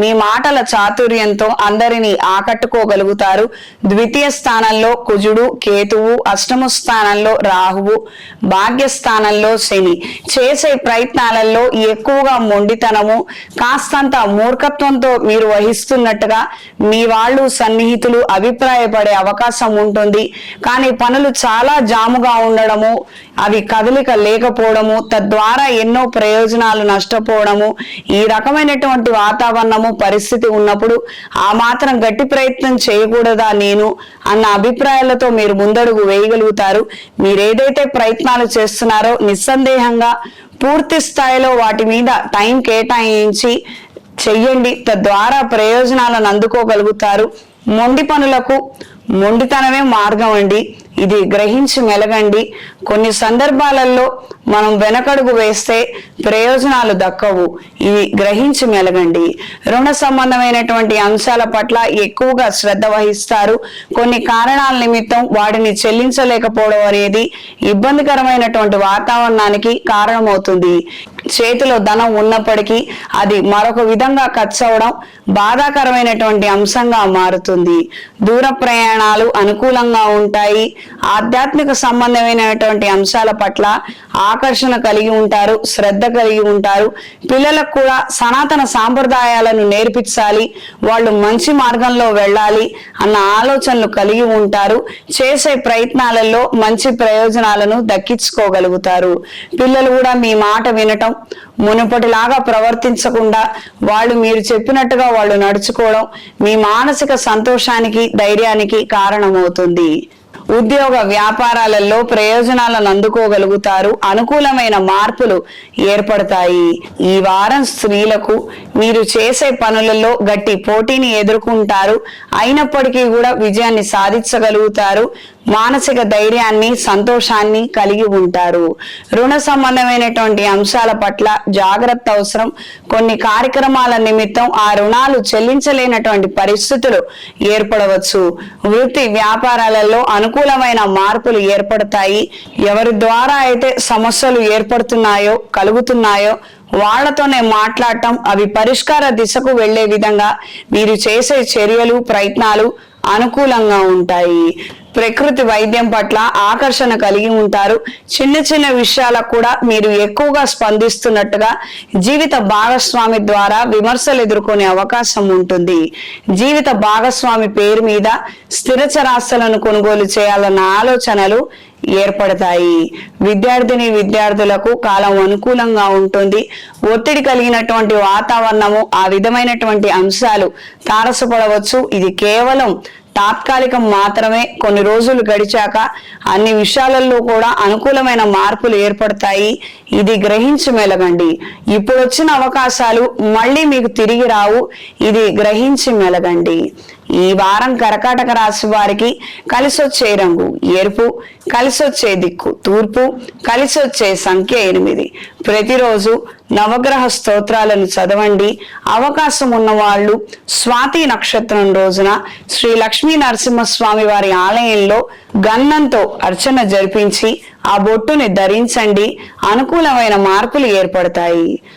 మీ మాటల చాతుర్యంతో అందరినీ ఆకట్టుకోగలుగుతారు. ద్వితీయ స్థానంలో కుజుడు కేతువు అష్టమ స్థానంలో రాహువు భాగ్య స్థానంలో శని. చేసే ప్రయత్నాలలో ఎక్కువగా మొండితనము కాస్తంత మూర్ఖత్వంతో మీరు వహిస్తున్నట్టుగా మీ వాళ్ళు సన్నిహితులు అభిప్రాయపడే అవకాశం ఉంటుంది. కానీ పనులు చాలా జాముగా ఉండడము అవి కదలిక లేకపోవడము తద్వారా ఎన్నో ప్రయోజనాలు నష్టపోవడము ఈ రకమైనటువంటి వాతావరణము పరిస్థితి ఉన్నప్పుడు ఆ మాత్రం గట్టి ప్రయత్నం చేయకూడదా నేను అన్న అభిప్రాయాలతో మీరు ముందడుగు వేయగలుగుతారు. మీరేదైతే ప్రయత్నాలు చేస్తున్నారో నిస్సందేహంగా పూర్తి స్థాయిలో వాటి మీద టైం కేటాయించి చెయ్యండి. తద్వారా ప్రయోజనాలను అందుకోగలుగుతారు. మొండి పనులకు మొండితనమే మార్గం అండి. ఇది గ్రహించి మెలగండి. కొన్ని సందర్భాలలో మనం వెనకడుగు వేస్తే ప్రయోజనాలు దక్కవు. ఇవి గ్రహించి మెలగండి. రుణ సంబంధమైనటువంటి అంశాల పట్ల ఎక్కువగా శ్రద్ధ వహిస్తారు. కొన్ని కారణాల నిమిత్తం వాటిని చెల్లించలేకపోవడం అనేది ఇబ్బందికరమైనటువంటి వాతావరణానికి కారణమవుతుంది. చేతిలో ధనం ఉన్నప్పటికీ అది మరొక విధంగా ఖర్చు అవడం బాధాకరమైనటువంటి అంశంగా మారుతుంది. దూర ప్రయాణాలు అనుకూలంగా ఉంటాయి. ఆధ్యాత్మిక సంబంధమైనటువంటి అంశాల పట్ల ఆకర్షణ కలిగి ఉంటారు శ్రద్ధ కలిగి ఉంటారు. పిల్లలకు కూడా సనాతన సాంప్రదాయాలను నేర్పించాలి వాళ్ళు మంచి మార్గంలో వెళ్ళాలి అన్న ఆలోచనలు కలిగి ఉంటారు. చేసే ప్రయత్నాలలో మంచి ప్రయోజనాలను దక్కించుకోగలుగుతారు. పిల్లలు కూడా మీ మాట వినటం మునుపటిలాగా ప్రవర్తించకుండా వాళ్ళు మీరు చెప్పినట్టుగా వాళ్ళు నడుచుకోవడం మీ మానసిక సంతోషానికి ధైర్యానికి కారణమవుతుంది. ఉద్యోగ వ్యాపారాలలో ప్రయోజనాలను అందుకోగలుగుతారు అనుకూలమైన మార్పులు ఏర్పడతాయి. ఈ వారం స్త్రీలకు మీరు చేసే పనులలో గట్టి పోటీని ఎదుర్కొంటారు అయినప్పటికీ కూడా విజయాన్ని సాధించగలుగుతారు. మానసిక ధైర్యాన్ని సంతోషాన్ని కలిగి ఉంటారు. రుణ సంబంధమైనటువంటి అంశాల పట్ల జాగ్రత్త అవసరం. కొన్ని కార్యక్రమాల నిమిత్తం ఆ రుణాలు చెల్లించలేనటువంటి పరిస్థితులు ఏర్పడవచ్చు. వృత్తి వ్యాపారాలలో అనుకూలమైన మార్పులు ఏర్పడతాయి. ఎవరి ద్వారా అయితే సమస్యలు ఏర్పడుతున్నాయో కలుగుతున్నాయో వాళ్ళతోనే మాట్లాడటం అవి పరిష్కార దిశకు వెళ్ళే విధంగా మీరు చేసే చర్యలు ప్రయత్నాలు అనుకూలంగా ఉంటాయి. ప్రకృతి వైద్యం పట్ల ఆకర్షణ కలిగి ఉంటారు. చిన్న చిన్న విషయాలకు కూడా మీరు ఎక్కువగా స్పందిస్తున్నట్టుగా జీవిత భాగస్వామి ద్వారా విమర్శలు ఎదుర్కొనే అవకాశం ఉంటుంది. జీవిత భాగస్వామి పేరు మీద స్థిర చరాస్తులను కొనుగోలు చేయాలన్న ఆలోచనలు ఏర్పడతాయి. విద్యార్థిని విద్యార్థులకు కాలం అనుకూలంగా ఉంటుంది. ఒత్తిడి కలిగినటువంటి వాతావరణము ఆ విధమైనటువంటి అంశాలు తారసపడవచ్చు. ఇది కేవలం తాత్కాలికం మాత్రమే. కొన్ని రోజులు గడిచాక అన్ని విషయాలలో కూడా అనుకూలమైన మార్పులు ఏర్పడతాయి. ఇది గ్రహించి మెలగండి. ఇప్పుడు వచ్చిన అవకాశాలు మళ్ళీ మీకు తిరిగి రావు. ఇది గ్రహించి మెలగండి. ఈ వారం కర్కాటక రాశి వారికి కలిసొచ్చే రంగు ఎరుపు కలిసొచ్చే దిక్కు తూర్పు కలిసొచ్చే సంఖ్య ఎనిమిది. ప్రతిరోజు నవగ్రహ స్తోత్రాలను చదవండి. అవకాశం ఉన్నవాళ్ళు స్వాతి నక్షత్రం రోజున శ్రీ లక్ష్మీ నరసింహస్వామి వారి ఆలయంలో గన్నంతో అర్చన జరిపించి ఆ బొట్టుని ధరించండి. అనుకూలమైన మార్పులు ఏర్పడతాయి.